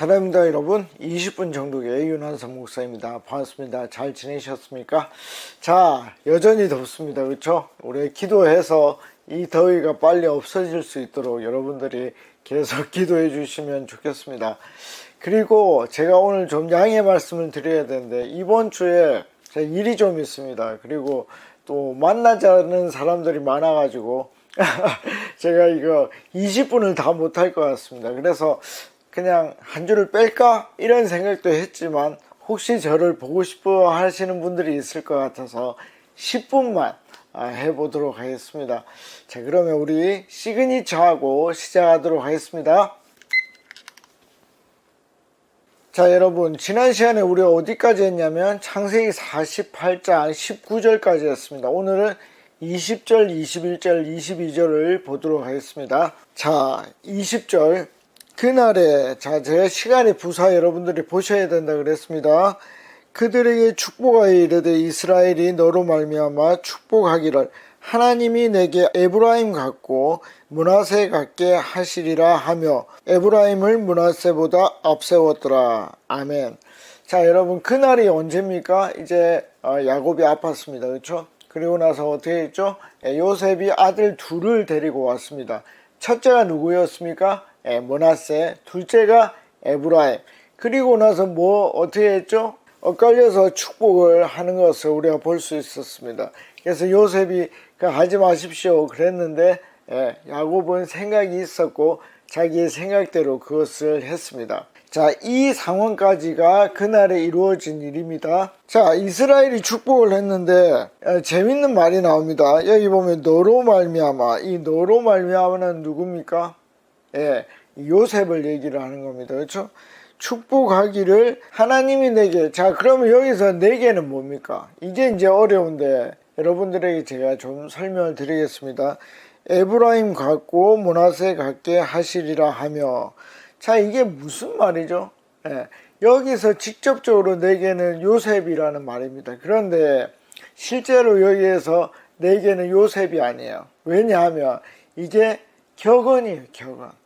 사랑합니다 여러분. 20분 정도의 윤한선 목사입니다. 반갑습니다. 잘 지내셨습니까? 자 여전히 덥습니다. 그렇죠 우리 기도해서 이 더위가 빨리 없어질 수 있도록 여러분들이 계속 기도해 주시면 좋겠습니다. 그리고 제가 오늘 좀 양해 말씀을 드려야 되는데 이번 주에 제가 일이 좀 있습니다. 그리고 또 만나자는 사람들이 많아 가지고 제가 이거 20분을 다 못할 것 같습니다. 그래서 그냥 한 줄을 뺄까 이런 생각도 했지만 혹시 저를 보고 싶어 하시는 분들이 있을 것 같아서 10분만 아, 해보도록 하겠습니다. 자 그러면 우리 시그니처하고 시작하도록 하겠습니다. 자 여러분 지난 시간에 우리 어디까지 했냐면 창세기 48장 19절까지 했습니다. 오늘은 20절, 21절, 22절을 보도록 하겠습니다. 자 20절 그날에 자 제가 시간이 부사 여러분들이 보셔야 된다 그랬습니다. 그들에게 축복하여 이르되 이스라엘이 너로 말미암아 축복하기를 하나님이 내게 에브라임 같고 문하세 같게 하시리라 하며 에브라임을 문하세보다 앞세웠더라. 아멘. 자 여러분 그날이 언제입니까? 이제 어, 야곱이 아팠습니다. 그렇죠? 그리고 나서 어떻게 했죠? 예, 요셉이 아들 둘을 데리고 왔습니다. 첫째가 누구였습니까? 예, 모나세, 둘째가 에브라임. 그리고 나서 뭐 어떻게 했죠? 엇갈려서 축복을 하는 것을 우리가 볼 수 있었습니다. 그래서 요셉이 그 하지 마십시오 그랬는데 예, 야곱은 생각이 있었고 자기의 생각대로 그것을 했습니다. 자, 이 상황까지가 그날에 이루어진 일입니다. 자, 이스라엘이 축복을 했는데 에, 재밌는 말이 나옵니다. 여기 보면 너로 말미암아 이 너로 말미암아는 누굽니까? 예, 요셉을 얘기를 하는 겁니다. 그렇죠? 축복하기를 하나님이 내게 자 그러면 여기서 내게는 뭡니까? 이게 이제 어려운데 여러분들에게 제가 좀 설명을 드리겠습니다. 에브라임 같고 모나세 같게 하시리라 하며 자 이게 무슨 말이죠? 예, 여기서 직접적으로 내게는 요셉이라는 말입니다. 그런데 실제로 여기에서 내게는 요셉이 아니에요. 왜냐하면 이게 격언이에요. 격언.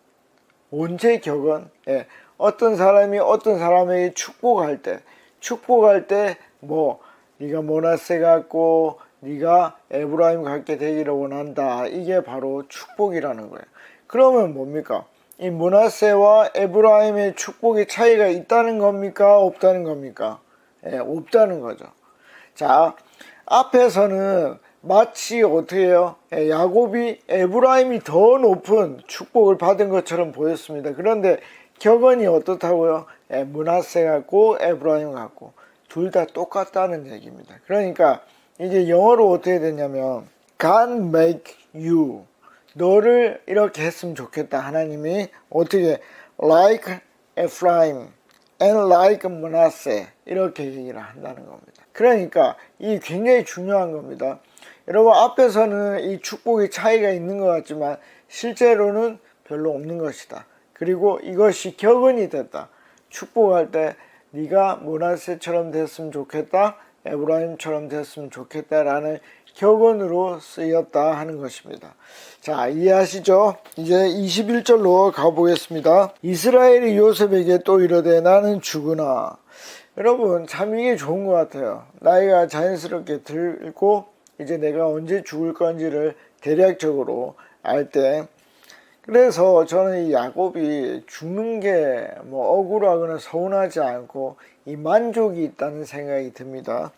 언제 격언? 예, 어떤 사람이 어떤 사람에게 축복할 때 축복할 때 뭐 네가 모나세 같고 네가 에브라임 같게 되기를 원한다. 이게 바로 축복이라는 거예요. 그러면 뭡니까? 이 모나세와 에브라임의 축복의 차이가 있다는 겁니까? 없다는 겁니까? 예, 없다는 거죠. 자, 앞에서는 마치 어떻게 해요? 예, 야곱이 에브라임이 더 높은 축복을 받은 것처럼 보였습니다. 그런데 격언이 어떻다고요? 예, 문하세 같고 에브라임 같고 둘 다 똑같다는 얘기입니다. 그러니까 이게 영어로 어떻게 되냐면 God make you 너를 이렇게 했으면 좋겠다. 하나님이 어떻게 like Ephraim and like Manasseh 이렇게 얘기를 한다는 겁니다. 그러니까 이 굉장히 중요한 겁니다. 여러분 앞에서는 이 축복의 차이가 있는 것 같지만 실제로는 별로 없는 것이다. 그리고 이것이 격언이 됐다. 축복할 때 네가 모나세처럼 됐으면 좋겠다. 에브라임처럼 됐으면 좋겠다라는 격언으로 쓰였다 하는 것입니다. 자, 이해하시죠? 이제 21절로 가보겠습니다. 이스라엘이 요셉에게 또 이르되 나는 죽으나. 여러분, 참 이게 좋은 것 같아요. 나이가 자연스럽게 들고 이제 내가 언제 죽을 건지를 대략적으로 알 때. 그래서 저는 이 야곱이 죽는 게 뭐 억울하거나 서운하지 않고 이 만족이 있다는 생각이 듭니다.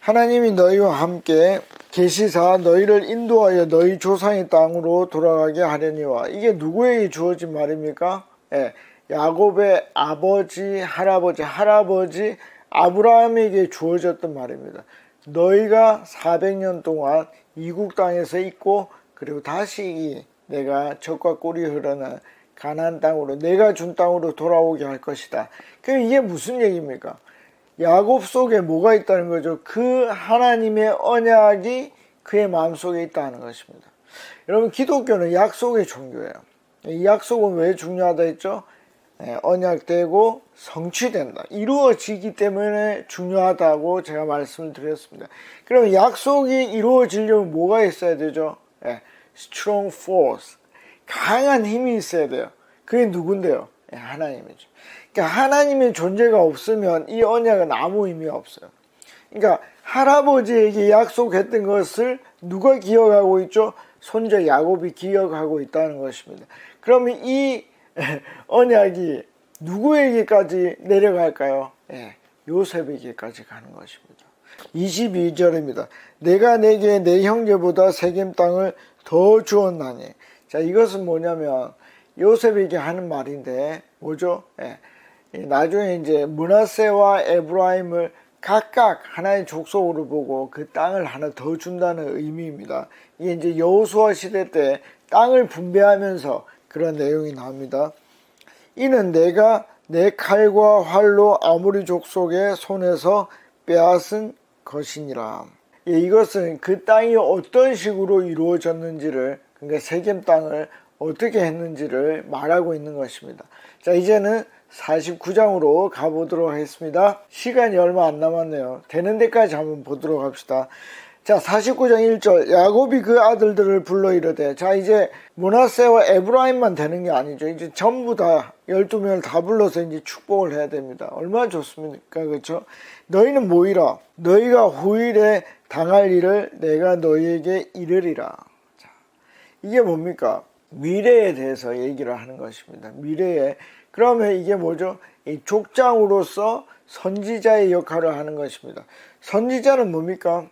하나님이 너희와 함께 계시사 너희를 인도하여 너희 조상의 땅으로 돌아가게 하려니와 이게 누구에게 주어진 말입니까? 예, 야곱의 아버지, 할아버지, 할아버지 아브라함에게 주어졌던 말입니다. 너희가 400년 동안 이국 땅에서 있고 그리고 다시 내가 적과 꿀이 흐르는 가나안 땅으로 내가 준 땅으로 돌아오게 할 것이다. 그럼 이게 무슨 얘기입니까? 야곱 속에 뭐가 있다는 거죠? 그 하나님의 언약이 그의 마음속에 있다는 것입니다. 여러분 기독교는 약속의 종교예요. 이 약속은 왜 중요하다 했죠? 예, 언약되고 성취된다. 이루어지기 때문에 중요하다고 제가 말씀을 드렸습니다. 그럼 약속이 이루어지려면 뭐가 있어야 되죠? 예, strong force. 강한 힘이 있어야 돼요. 그게 누군데요? 예, 하나님이죠. 그러니까 하나님의 존재가 없으면 이 언약은 아무 의미 없어요. 그러니까 할아버지에게 약속했던 것을 누가 기억하고 있죠? 손자 야곱이 기억하고 있다는 것입니다. 그러면 이 언약이 누구에게까지 내려갈까요? 예, 요셉에게까지 가는 것입니다. 22절입니다. 내가 내게 내 형제보다 세겜 땅을 더 주었나니. 자, 이것은 뭐냐면 요셉에게 하는 말인데 뭐죠? 예, 나중에 이제 문하세와 에브라임을 각각 하나의 족속으로 보고 그 땅을 하나 더 준다는 의미입니다. 이게 이제 여호수아 시대 때 땅을 분배하면서 그런 내용이 나옵니다. 이는 내가 내 칼과 활로 아무리 족속의 손에서 빼앗은 것이니라. 예, 이것은 그 땅이 어떤 식으로 이루어졌는지를 그러니까 세겜 땅을 어떻게 했는지를 말하고 있는 것입니다. 자 이제는 49장으로 가보도록 하겠습니다. 시간이 얼마 안 남았네요. 되는 데까지 한번 보도록 합시다. 자 49장 1절 야곱이 그 아들들을 불러 이르되 자 이제 문하세와 에브라임만 되는 게 아니죠. 이제 전부 다 12명을 다 불러서 이제 축복을 해야 됩니다. 얼마나 좋습니까? 그렇죠? 너희는 모이라 너희가 후일에 당할 일을 내가 너희에게 이르리라. 자, 이게 뭡니까? 미래에 대해서 얘기를 하는 것입니다. 미래에 그러면 이게 뭐죠? 이 족장으로서 선지자의 역할을 하는 것입니다. 선지자는 뭡니까?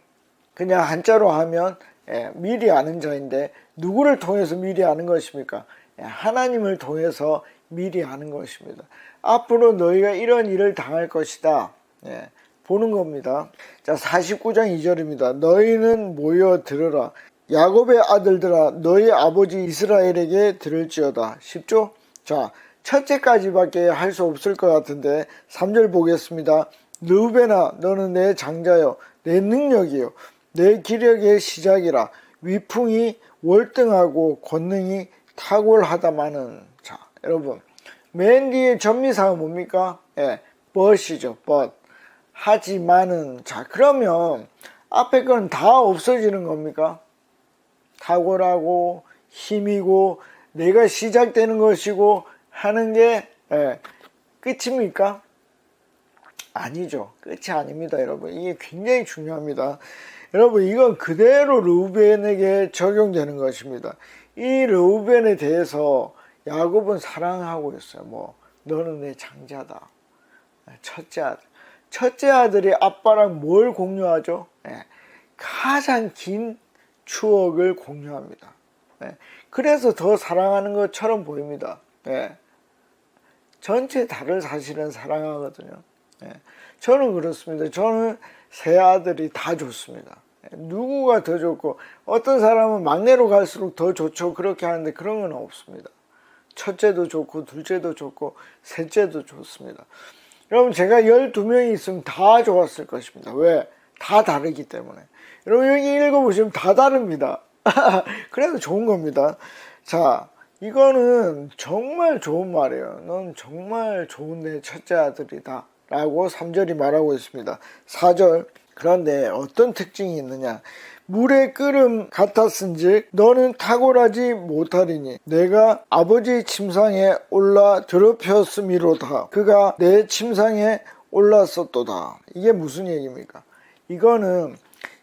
그냥 한자로 하면 예, 미리 아는 자인데 누구를 통해서 미리 아는 것입니까? 예, 하나님을 통해서 미리 아는 것입니다. 앞으로 너희가 이런 일을 당할 것이다. 예, 보는 겁니다. 자, 49장 2절입니다. 너희는 모여 들으라. 야곱의 아들들아 너희 아버지 이스라엘에게 들을지어다. 쉽죠? 자, 첫째까지밖에 할 수 없을 것 같은데 3절 보겠습니다. 르베나 너는 내 장자요 내 능력이요 내 기력의 시작이라 위풍이 월등하고 권능이 탁월하다마는 자 여러분 맨 뒤에 전미사가 뭡니까? 예, 벗이죠 벗 하지만은 자 그러면 앞에 건 다 없어지는 겁니까? 탁월하고 힘이고 내가 시작되는 것이고 하는 게 예, 끝입니까? 아니죠. 끝이 아닙니다, 여러분. 이게 굉장히 중요합니다. 여러분, 이건 그대로 르우벤에게 적용되는 것입니다. 이 르우벤에 대해서 야곱은 사랑하고 있어요. 뭐, 너는 내 장자다. 첫째 아들. 첫째 아들이 아빠랑 뭘 공유하죠? 예, 가장 긴 추억을 공유합니다. 예, 그래서 더 사랑하는 것처럼 보입니다. 예, 전체 다를 사실은 사랑하거든요. 예, 저는 그렇습니다. 저는 세 아들이 다 좋습니다. 예, 누구가 더 좋고 어떤 사람은 막내로 갈수록 더 좋죠. 그렇게 하는데 그런 건 없습니다. 첫째도 좋고 둘째도 좋고 셋째도 좋습니다. 여러분 제가 12명이 있으면 다 좋았을 것입니다. 왜? 다 다르기 때문에. 여러분 여기 읽어보시면 다 다릅니다. 그래서 좋은 겁니다. 자, 이거는 정말 좋은 말이에요. 넌 정말 좋은 내 첫째 아들이다. 라고 3절이 말하고 있습니다. 4절. 그런데 어떤 특징이 있느냐? 물의 끓음 같았은즉 너는 탁월하지 못하리니 내가 아버지 침상에 올라 더럽혔음이로다. 그가 내 침상에 올랐었도다. 이게 무슨 얘기입니까? 이거는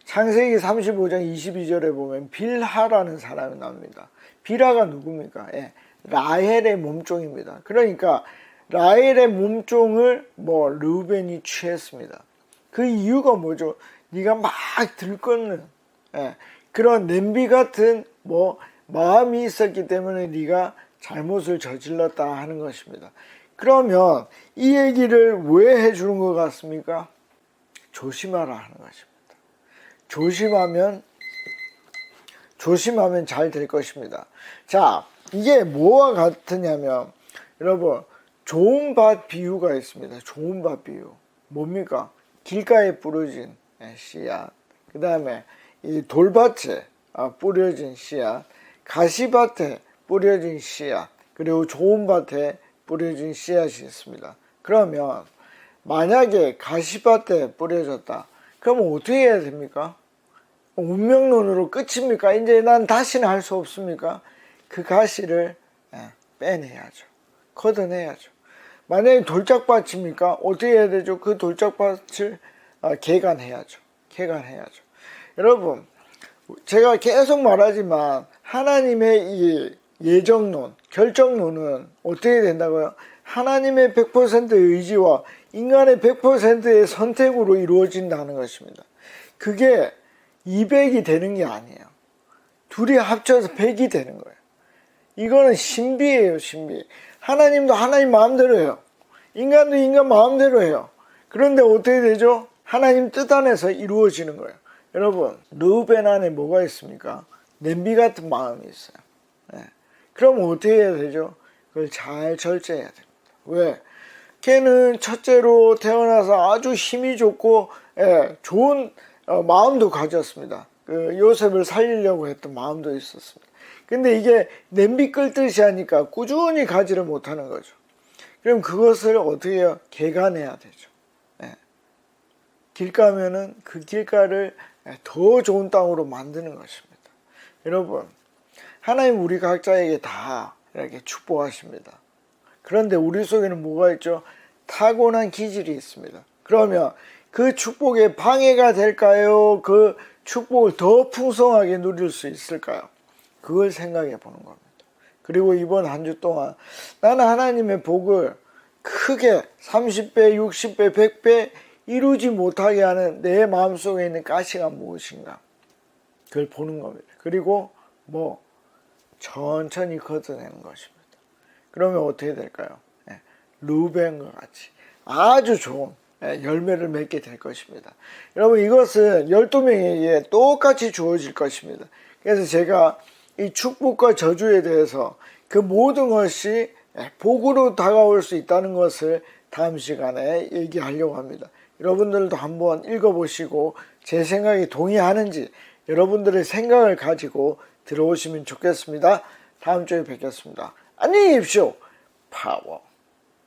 창세기 35장 22절에 보면 빌하라는 사람이 나옵니다. 빌하가 누굽니까? 예, 라헬의 몸종입니다. 그러니까 라헬의 몸종을 뭐 르벤이 취했습니다. 그 이유가 뭐죠? 네가 막 들끓는 예, 그런 냄비 같은 뭐 마음이 있었기 때문에 네가 잘못을 저질렀다 하는 것입니다. 그러면 이 얘기를 왜 해주는 것 같습니까? 조심하라 하는 것입니다. 조심하면 조심하면 잘 될 것입니다. 자, 이게 뭐와 같으냐면 여러분 좋은 밭 비유가 있습니다. 좋은 밭 비유 뭡니까? 길가에 뿌려진 씨앗, 그 다음에 이 돌밭에 아, 뿌려진 씨앗, 가시밭에 뿌려진 씨앗, 그리고 좋은 밭에 뿌려진 씨앗이 있습니다. 그러면 만약에 가시밭에 뿌려졌다. 그러면 어떻게 해야 됩니까? 운명론으로 끝입니까? 이제 난 다시는 할 수 없습니까? 그 가시를 예, 빼내야죠. 걷어내야죠. 만약에 돌짝밭입니까? 어떻게 해야 되죠? 그 돌짝밭을 아, 개간해야죠. 개간해야죠. 여러분, 제가 계속 말하지만 하나님의 이 예정론, 결정론은 어떻게 된다고요? 하나님의 100% 의지와 인간의 100%의 선택으로 이루어진다는 것입니다. 그게 200이 되는 게 아니에요. 둘이 합쳐서 100이 되는 거예요. 이거는 신비예요, 신비. 하나님도 하나님 마음대로 해요. 인간도 인간 마음대로 해요. 그런데 어떻게 되죠? 하나님 뜻 안에서 이루어지는 거예요. 여러분, 르우벤 안에 뭐가 있습니까? 냄비 같은 마음이 있어요. 네. 그럼 어떻게 해야 되죠? 그걸 잘 절제해야 됩니다. 왜? 걔는 첫째로 태어나서 아주 힘이 좋고 예, 좋은 어, 마음도 가졌습니다. 그 요셉을 살리려고 했던 마음도 있었습니다. 근데 이게 냄비 끓듯이 하니까 꾸준히 가지를 못하는 거죠. 그럼 그것을 어떻게 해요? 개간해야 되죠. 예. 길가면은 그 길가를 더 좋은 땅으로 만드는 것입니다. 여러분, 하나님 우리 각자에게 다 이렇게 축복하십니다. 그런데 우리 속에는 뭐가 있죠? 타고난 기질이 있습니다. 그러면 그 축복에 방해가 될까요? 그 축복을 더 풍성하게 누릴 수 있을까요? 그걸 생각해 보는 겁니다. 그리고 이번 한 주 동안 나는 하나님의 복을 크게 30배, 60배, 100배 이루지 못하게 하는 내 마음속에 있는 가시가 무엇인가? 그걸 보는 겁니다. 그리고 뭐 천천히 걷어내는 것입니다. 그러면 어떻게 될까요? 예, 루벤과 같이 아주 좋은 예, 열매를 맺게 될 것입니다. 여러분 이것은 12명에게 똑같이 주어질 것입니다. 그래서 제가 이 축복과 저주에 대해서 그 모든 것이 예, 복으로 다가올 수 있다는 것을 다음 시간에 얘기하려고 합니다. 여러분들도 한번 읽어보시고 제 생각이 동의하는지 여러분들의 생각을 가지고 들어오시면 좋겠습니다. 다음 주에 뵙겠습니다. 안녕히 계십시오. 파워.